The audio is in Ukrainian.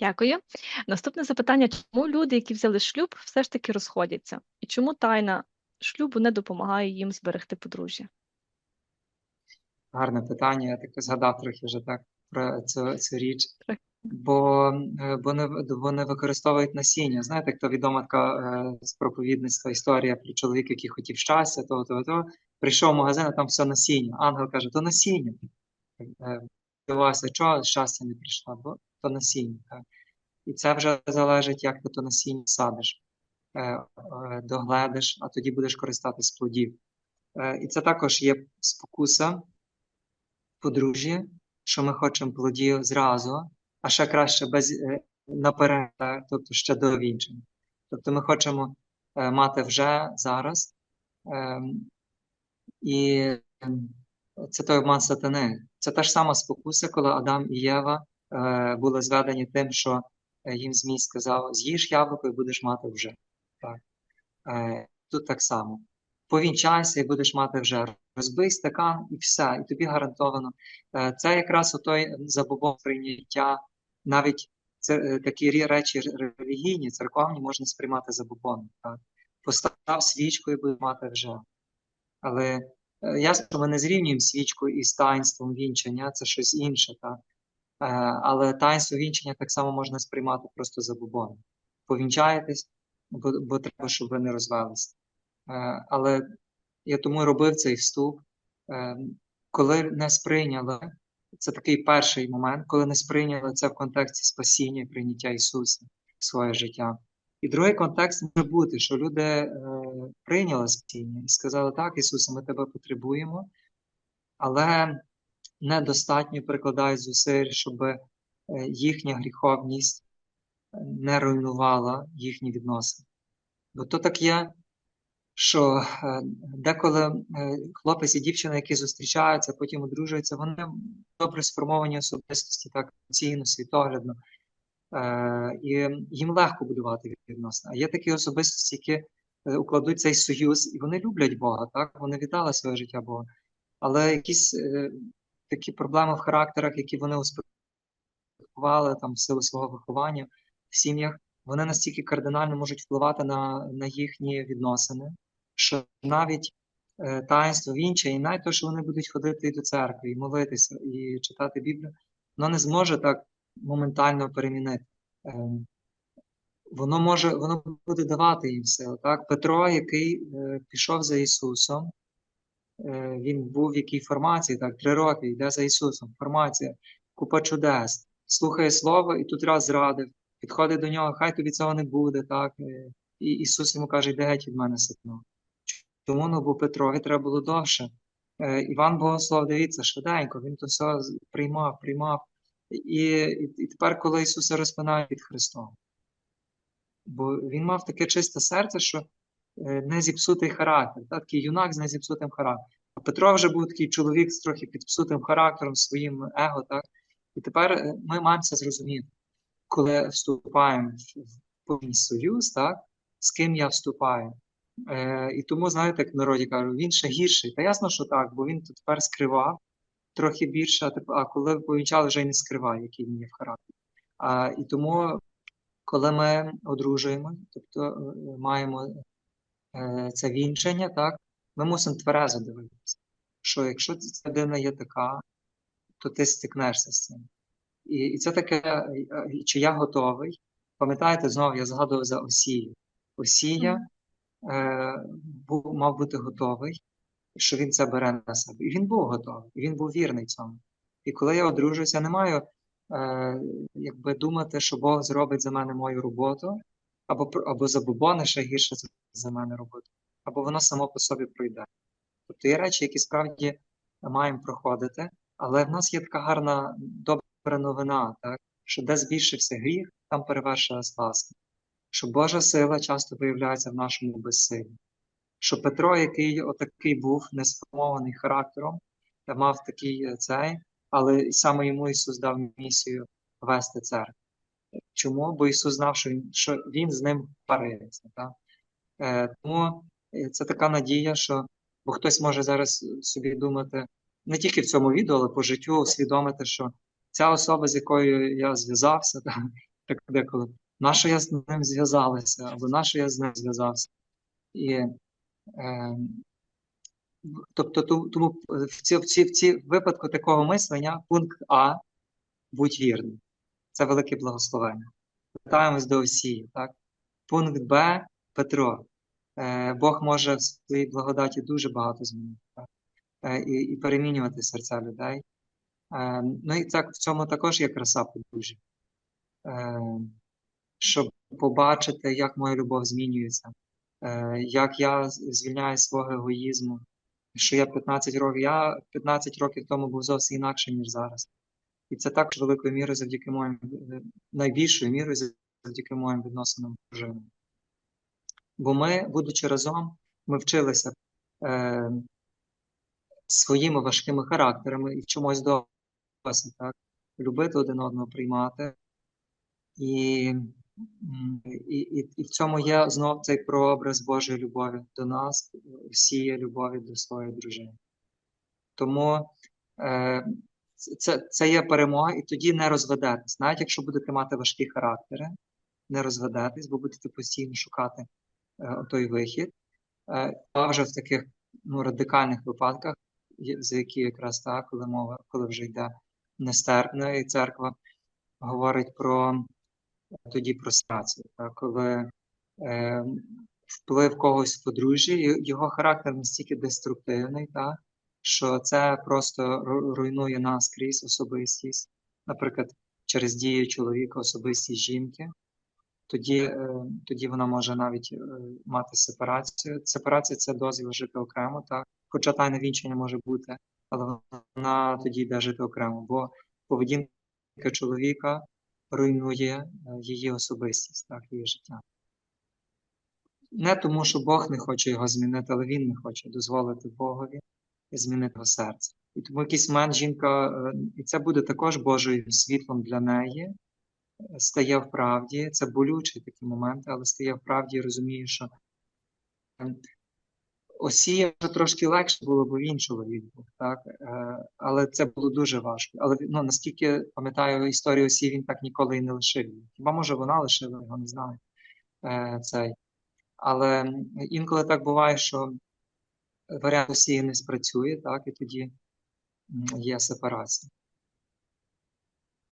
Дякую. Наступне запитання: чому люди, які взяли шлюб, все ж таки розходяться? І чому тайна шлюбу не допомагає їм зберегти подружжя? Гарне питання. Я так згадав трохи вже так про цю, цю річ. Бо е, вони, вони використовують насіння. Знаєте, як то відома така е, з проповідництва історія про чоловіка, який хотів щастя, того, того, того. Прийшов в магазин, а там все насіння. Ангел каже, то насіння. Е, Дивився, чого щастя не прийшло, бо то насіння. Так. І це вже залежить, як ти то насіння садиш, е, е, догледиш, а тоді будеш користатись плодів. Е, І це також є спокуса подружжя, що ми хочемо плодів зразу, а ще краще без наперед, тобто ще до вінчення. Тобто ми хочемо мати вже зараз. Ем, і ем, це той обман сатани. Це та ж сама спокуса, коли Адам і Єва були зведені тим, що е, їм Змій сказав: з'їж яблуко і будеш мати вже. Так. Е, Тут так само. Повінчайся і будеш мати вже розбий стакан і все, і тобі гарантовано. Е, Це якраз отой забобон прийняття, навіть це, е, такі речі релігійні, церковні можна сприймати забобоном. Так? Постав свічку і будеш мати вже. Але е, ясно, що ми не зрівнюємо свічку із таїнством вінчання, це щось інше, так? Е, Але таїнство вінчання так само можна сприймати просто забобоном. Повінчаєтесь, бо, бо треба, щоб ви не розвелися. Е, Але я тому робив цей вступ. Е, Коли не сприйняли, це такий перший момент, коли не сприйняли це в контексті спасіння і прийняття Ісуса в своє життя. І другий контекст може бути, що люди е, прийняли спасіння і сказали, так, Ісусе, ми тебе потребуємо, але недостатньо прикладають зусиль, щоб е, їхня гріховність не руйнувала їхні відносини. Бо то так є, що е, деколи е, хлопець і дівчина, які зустрічаються, потім одружуються, вони добре сформовані особистості, так емоційно, світоглядно, Е, і їм легко будувати відносини. А є такі особистості, які е, укладуть цей союз, і вони люблять Бога, так? Вони віддали своє життя Богу. Але якісь е, такі проблеми в характерах, які вони успадкували там в силу свого виховання в сім'ях, вони настільки кардинально можуть впливати на, на їхні відносини, що навіть е, таїнство вінче, і навіть те, що вони будуть ходити до церкви, і молитися, і читати Біблію, воно не зможе так моментально перемінити. Ем, Воно може, воно буде давати їм силу. Так? Петро, який е, пішов за Ісусом, е, він був в якій формації, так, три роки йде за Ісусом, формація, купа чудес, слухає Слово і тут раз зрадив, підходить до нього, хай тобі цього не буде, так, е, і Ісус йому каже, йди геть від мене сатано. Тому ну, бо Петрові треба було довше. Е, Іван Богослов, дивіться, швиденько, він то все приймав, приймав. І, і, тепер, коли Ісуса розпинає під Христом, бо він мав таке чисте серце, що е, не зіпсутий характер, та, такий юнак з незіпсутим характером. А Петро вже був такий чоловік з трохи підпсутим характером, своїм его, так? І тепер е, ми маємо це зрозуміти, коли вступаємо в повний союз, так? З ким я вступаю. Е, і тому, знаєте, як в народі кажуть, він ще гірший. Та ясно, що так, бо він тут тепер скривав трохи більше, а, коли повінчали, вже й не скриває, який він є в характері. А, і тому, коли ми одружуємо, тобто е, маємо е, це вінчення, так, ми мусимо тверезо дивитися, що якщо ця людина є така, то ти стикнешся з цим. І, і це таке, е, е, чи я готовий. Пам'ятаєте, знову я згадував за Осію. Осія е, був, мав бути готовий, що він це бере на себе. І він був готовий, і він був вірний цьому. І коли я одружуюся, я не маю е, якби думати, що Бог зробить за мене мою роботу, або, або забобони ще гірше за- мене роботу, або воно само по собі пройде. Тобто є речі, які справді маємо проходити, але в нас є така гарна, добра новина, так? що де збільшився гріх, там перевершилась ласка. Що Божа сила часто виявляється в нашому безсилі. Що Петро, який отакий був, несформований характером, мав такий е, цей, але саме йому Ісус дав місію вести церкву. Чому? Бо Ісус знав, що Він, що він з ним париться. Так? Е, тому е, це така надія, що бо хтось може зараз собі думати, не тільки в цьому відео, але по життю усвідомити, що ця особа, з якою я зв'язався, та, так деколи. Нащо я з ним зв'язалася, або нащо я з ним зв'язався? І, е, тобто, тому в ці, в ці, в ці випадку такого мислення пункт А будь вірним. Це велике благословення. Вертаємось до Осії, так? Пункт Б Петро. Е, Бог може в своїй благодаті дуже багато змінити, так? Е, і, і перемінювати серця людей. Е, ну і так в цьому також є краса подружжя. Щоб побачити, як моя любов змінюється, як я звільняю свого егоїзму, що я 15 років, я 15 років тому був зовсім інакший, ніж зараз. І це також великою мірою завдяки моїм, е, найбільшою мірою завдяки моїм відносинам з дружиною. Бо ми, будучи разом, ми вчилися е, своїми важкими характерами і вчимось досить, так? Любити один одного, приймати. І, і, і, і в цьому є знов цей прообраз Божої любові до нас, всієї любові до своєї дружини. Тому е, це, це є перемога, і тоді не розведетесь. Навіть якщо будете мати важкі характери, не розведетесь, бо будете постійно шукати е, той вихід. Е, а вже в таких ну, радикальних випадках, за які якраз так, коли мова, коли вже йде нестерпна, і церква говорить про тоді про ситуацію, так, коли е, вплив когось в подружжі, і його характер настільки деструктивний, так, що це просто ру- руйнує наскрізь особистість, наприклад, через дію чоловіка, особистість жінки. Тоді, е, тоді вона може навіть е, мати сепарацію. Сепарація це дозвіл жити окремо, так. Хоча тайне вінчання може бути, але вона тоді йде жити окремо, бо поведінка чоловіка руйнує е, її особистість, так, її життя. Не тому, що Бог не хоче його змінити, але він не хоче дозволити Богові змінити серце. І тому якийсь момент жінка, е, і це буде також Божим світлом для неї, стає в правді. Це болючий такий момент, але стає в правді і розуміє, що е, Осія вже трошки легше було, бо він чоловік був, так? Е, Але це було дуже важко. Але ну, наскільки пам'ятаю історію Осії, він так ніколи і не лишив її. Хіба може вона лишила його, не знаю. Е, Цей. Але інколи так буває, що варіант Осії не спрацює, так, і тоді є сепарація.